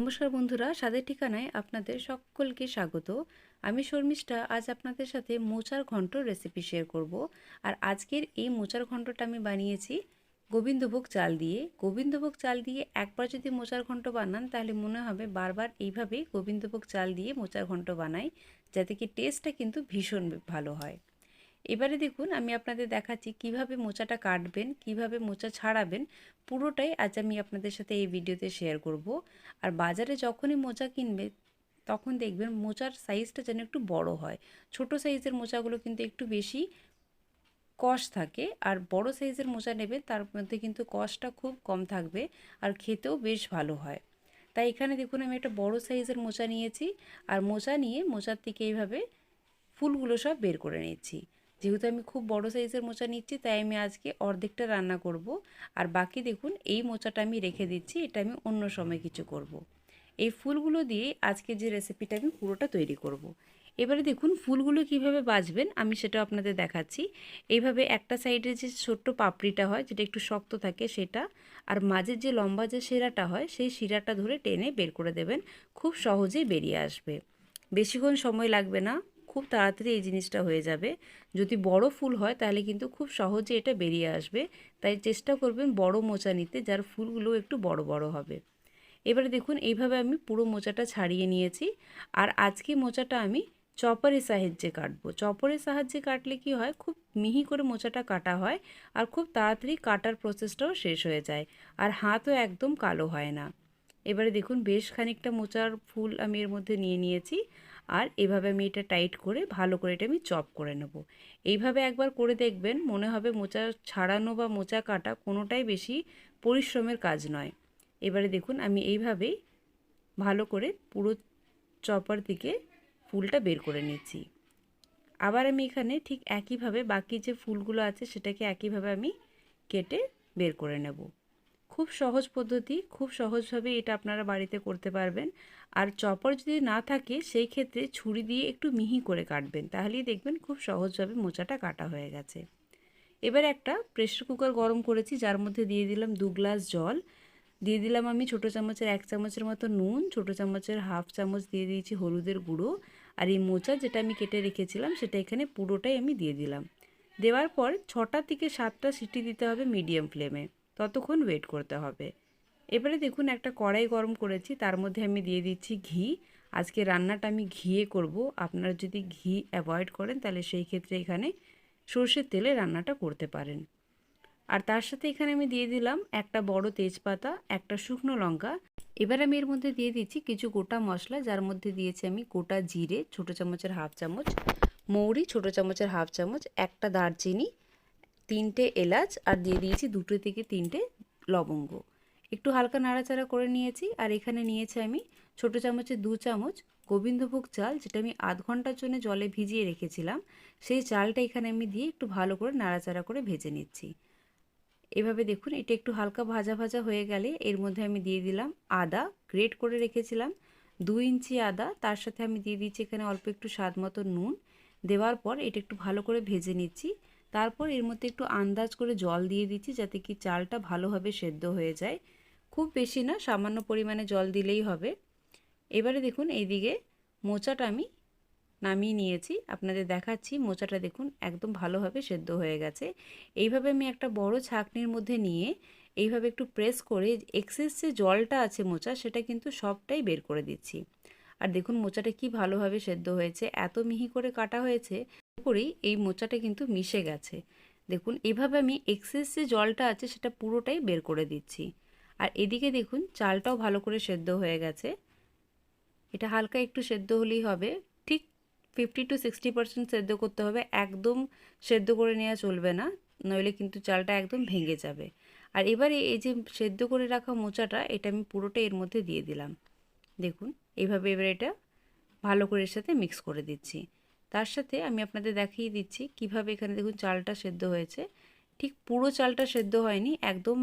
নমস্কার বন্ধুরা, স্বাদের ঠিকানায় আপনাদের সকলকে স্বাগত। আমি শর্মিষ্ঠা, আজ আপনাদের সাথে মোচার ঘন্ট রেসিপি শেয়ার করব। আর আজকের এই মোচার ঘন্টটা আমি বানিয়েছি গোবিন্দভোগ চাল দিয়ে। গোবিন্দভোগ চাল দিয়ে একবার যদি মোচার ঘন্ট বানান, তাহলে মনে হবে বারবার এইভাবেই গোবিন্দভোগ চাল দিয়ে মোচার ঘন্ট বানাই, যাতে কি টেস্টটা কিন্তু ভীষণ ভালো হয়। এবারে দেখুন, আমি আপনাদের দেখাচ্ছি কীভাবে মোচাটা কাটবেন, কীভাবে মোচা ছাড়াবেন, পুরোটাই আজ আমি আপনাদের সাথে এই ভিডিওতে শেয়ার করব। আর বাজারে যখনই মোচা কিনবে, তখন দেখবেন মোচার সাইজটা যেন একটু বড় হয়। ছোট সাইজের মোচাগুলো কিন্তু একটু বেশি কষ থাকে, আর বড় সাইজের মোচা নেবে, তার মধ্যে কিন্তু কষটা খুব কম থাকবে, আর খেতেও বেশ ভালো হয়। তাই এখানে দেখুন, আমি একটা বড় সাইজের মোচা নিয়েছি, আর মোচা নিয়ে, মোচার থেকে এইভাবে ফুলগুলো সব বের করে নিচ্ছি যেহেতু আমি খুব বড় সাইজের মোচা নিচ্ছি, তাই আমি আজকে অর্ধেকটা রান্না করব। আর বাকি দেখুন, এই মোচাটা আমি রেখে দিচ্ছি, এটা আমি অন্য সময় কিছু করব। এই ফুলগুলো দিয়ে আজকে যে রেসিপিটা আমি পুরোটা তৈরি করব। এবারে দেখুন, ফুলগুলো কীভাবে বাজবেন, আমি সেটা আপনাদের দেখাচ্ছি। এইভাবে একটা সাইডে যে ছোট্ট পাপড়িটা হয়, যেটা একটু শক্ত থাকে সেটা, আর মাঝের যে লম্বা যে শিরাটা হয়, সেই শিরাটা ধরে টেনে বের করে দেবেন। খুব সহজেই বেরিয়ে আসবে। বেশিক্ষণ সময় লাগবে না। খুব তাড়াতাড়ি এই জিনিসটা হয়ে যাবে। যদি বড় ফুল হয় তাহলে কিন্তু খুব সহজে এটা বেরিয়ে আসবে। তাই চেষ্টা করবেন বড় মোচা নিতে যার ফুলগুলো একটু বড় বড় হবে। এবারে দেখুন এইভাবে আমি পুরো মোচাটা ছাড়িয়ে নিয়েছি। আর আজকে মোচাটা আমি চপারের সাহায্যে কাটবো। চপরের সাহায্যে কাটলে কি হয়? খুব মিহি করে মোচাটা কাটা হয় আর খুব তাড়াতাড়ি কাটার প্রসেসটাও শেষ হয়ে যায় আর হাতও একদম কালো হয় না। এবারে দেখুন বেশ খানিকটা মোচার ফুল আমি এর মধ্যে নিয়ে নিয়েছি। আর এভাবে আমি এটা টাইট করে ভালো করে এটা আমি চপ করে নেব। এইভাবে একবার করে দেখবেন মনে হবে মোচা ছাড়ানো বা মোচা কাটা কোনোটাই বেশি পরিশ্রমের কাজ নয়। এবারে দেখুন আমি এইভাবেই ভালো করে পুরো চপার দিকে ফুলটা বের করে নিচ্ছি। আবার আমি এখানে ঠিক একইভাবে বাকি যে ফুলগুলো আছে সেটাকে একইভাবে আমি কেটে বের করে নেব। খুব সহজ পদ্ধতি, খুব সহজভাবে এটা আপনারা বাড়িতে করতে পারবেন। আর চপর যদি না থাকে, সেই ক্ষেত্রে ছুরি দিয়ে একটু মিহি করে কাটবেন। তাহলেই দেখবেন খুব সহজভাবে মোচাটা কাটা হয়ে গেছে। এবার একটা প্রেশার কুকার গরম করেছি, যার মধ্যে দিয়ে দিলাম দু গ্লাস জল। দিয়ে দিলাম আমি ছোটো চামচের এক চামচের মতো নুন, ছোটো চামচের হাফ চামচ দিয়ে দিয়েছি হলুদের গুঁড়ো। আর এই মোচা যেটা আমি কেটে রেখেছিলাম, সেটা এখানে পুরোটাই আমি দিয়ে দিলাম। দেওয়ার পর ছটা থেকে সাতটা সিটি দিতে হবে মিডিয়াম ফ্লেমে ততক্ষণ ওয়েট করতে হবে। এবারে দেখুন একটা কড়াই গরম করেছি, তার মধ্যে আমি দিয়ে দিচ্ছি ঘি। আজকে রান্নাটা আমি ঘিয়ে করব। আপনারা যদি ঘি অ্যাভয়েড করেন, তাহলে সেই ক্ষেত্রে এখানে সর্ষের তেলে রান্নাটা করতে পারেন। আর তার সাথে এখানে আমি দিয়ে দিলাম একটা বড় তেজপাতা, একটা শুকনো লঙ্কা। এবার আমি এর মধ্যে দিয়ে দিচ্ছি কিছু গোটা মশলা, যার মধ্যে দিয়েছি আমি গোটা জিরে, ছোটো চামচের হাফ চামচ, মৌরি, ছোটো চামচের হাফ চামচ, একটা দারচিনি তিনটে এলাচ আর দিয়ে দিয়েছি দুটো থেকে তিনটে লবঙ্গ। একটু হালকা নাড়াচাড়া করে নিয়েছি আর এখানে নিয়েছি আমি ছোটো চামচে দু চামচ গোবিন্দভোগ চাল, যেটা আমি আধ ঘণ্টার জন্য জলে ভিজিয়ে রেখেছিলাম। সেই চালটা এখানে আমি দিয়ে একটু ভালো করে নাড়াচাড়া করে ভেজে নিচ্ছি। এভাবে দেখুন, এটা একটু হালকা ভাজা ভাজা হয়ে গেলে এর মধ্যে আমি দিয়ে দিলাম আদা, গ্রেট করে রেখেছিলাম দু ইঞ্চি আদা। তার সাথে আমি দিয়ে দিচ্ছি এখানে অল্প একটু স্বাদ মতো নুন। দেওয়ার পর এটা একটু ভালো করে ভেজে নিচ্ছি। তারপর এর মধ্যে একটু আন্দাজ করে জল দিয়ে দিচ্ছি যাতে কি চালটা ভালোভাবে সেদ্ধ হয়ে যায়। খুব বেশি না, সামান্য পরিমাণে জল দিলেই হবে। এবারে দেখুন, এইদিকে মোচাটা আমি নামিয়ে নিয়েছি। আপনাদের দেখাচ্ছি, মোচাটা দেখুন একদম ভালোভাবে সেদ্ধ হয়ে গেছে। এইভাবে আমি একটা বড় ছাকনির মধ্যে নিয়ে এইভাবে একটু প্রেস করে এক্সেস যে জলটা আছে মোচা, সেটা কিন্তু সবটাই বের করে দিচ্ছি। আর দেখুন, মোচাটা কি ভালোভাবে সেদ্ধ হয়েছে, এত মিহি করে কাটা হয়েছে করেই এই মোচাটা কিন্তু মিশে গেছে। দেখুন, এভাবে আমি এক্সেস যে জলটা আছে সেটা পুরোটাই বের করে দিচ্ছি। আর এদিকে দেখুন, চালটাও ভালো করে সেদ্ধ হয়ে গেছে। এটা হালকা একটু সেদ্ধ হলেই হবে। ঠিক ফিফটি টু সিক্সটি পার্সেন্ট সেদ্ধ করতে হবে। একদম সেদ্ধ করে নেওয়া চলবে না, নইলে কিন্তু চালটা একদম ভেঙে যাবে। আর এবারে এই যে সেদ্ধ করে রাখা মোচাটা, এটা আমি পুরোটা এর মধ্যে দিয়ে দিলাম। দেখুন এইভাবে এবার এটা ভালো করে এর সাথে মিক্স করে দিচ্ছি। তার সাথে আমি আপনাদের দেখিয়ে দিচ্ছি কীভাবে এখানে দেখুন চালটা সেদ্ধ হয়েছে। ঠিক পুরো চালটা সেদ্ধ হয়নি, একদম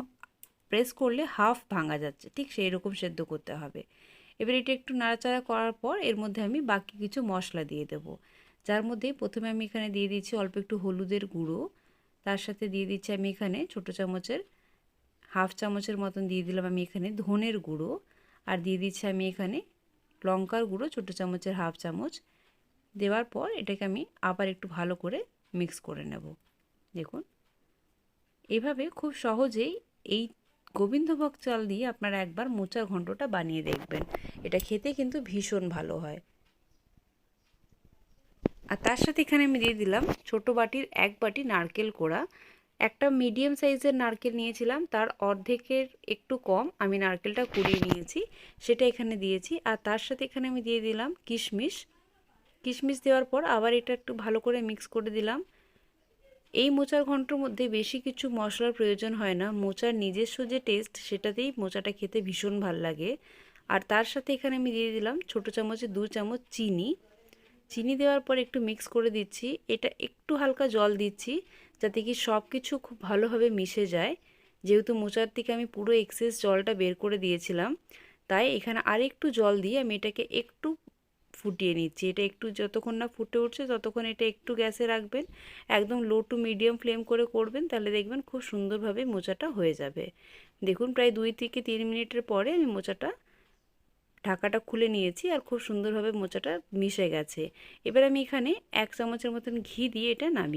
প্রেস করলে হাফ ভাঙা যাচ্ছে, ঠিক সেই রকম সেদ্ধ করতে হবে। এবার এটা একটু নাড়াচাড়া করার পর এর মধ্যে আমি বাকি কিছু মশলা দিয়ে দেব। যার মধ্যে প্রথমে আমি এখানে দিয়ে দিচ্ছি অল্প একটু হলুদের গুঁড়ো, তার সাথে দিয়ে দিচ্ছি আমি এখানে ছোটো চামচের হাফ চামচের মতন দিয়ে দিলাম আমি এখানে ধনের গুঁড়ো, আর দিয়ে দিচ্ছি আমি এখানে লঙ্কার গুঁড়ো, ছোটো চামচের হাফ চামচ। দেওয়ার পর এটাকে আমি আবার একটু ভালো করে মিক্স করে নেব। দেখুন, এভাবে খুব সহজেই এই গোবিন্দভোগ চাল দিয়ে আপনারা একবার মোচার ঘন্টটা বানিয়ে দেখবেন। এটা খেতে কিন্তু ভীষণ ভালো হয়। আর তার সাথে এখানে আমি দিয়ে দিলাম ছোট বাটির এক বাটি নারকেল কোড়া। একটা মিডিয়াম সাইজের নারকেল নিয়েছিলাম, তার অর্ধেকের একটু কম আমি নারকেলটা কুড়িয়ে নিয়েছি, সেটা এখানে দিয়েছি। আর তার সাথে এখানে আমি দিয়ে দিলাম কিশমিশ। কিশমিশ দেওয়ার পর আবার এটা একটু ভালো করে মিক্স করে দিলাম। এই মোচার ঘন্টর মধ্যে বেশি কিছু মশলার প্রয়োজন হয় না। মোচার নিজস্ব যে টেস্ট সেটাতেই মোচাটা খেতে ভীষণ ভালো লাগে। আর তার সাথে এখানে আমি দিয়ে দিলাম ছোটো চামচে দু চামচ চিনি। চিনি দেওয়ার পর একটু মিক্স করে দিচ্ছি। এটা একটু হালকা জল দিচ্ছি যাতে কি সব কিছু খুব ভালোভাবে মিশে যায়। যেহেতু মোচার থেকে আমি পুরো এক্সেস জলটা বের করে দিয়েছিলাম, তাই এখানে আরেকটু জল দিয়ে আমি এটাকে একটু ফুটিয়ে নিচ্ছি। এটা একটু যতক্ষণ না ফুটে উঠছে, ততক্ষণ এটা একটু গ্যাসে রাখবেন। একদম লো টু মিডিয়াম ফ্লেম করে করবেন, তাহলে দেখবেন খুব সুন্দরভাবে মোচাটা হয়ে যাবে। দেখুন, প্রায় দুই থেকে তিন মিনিটের পরে আমি মোচাটা ঢাকাটা খুলে নিয়েছি আর খুব সুন্দরভাবে মোচাটা মিশে গেছে। এবার আমি এখানে এক চামচের মতন ঘি দিয়ে এটা নামিয়ে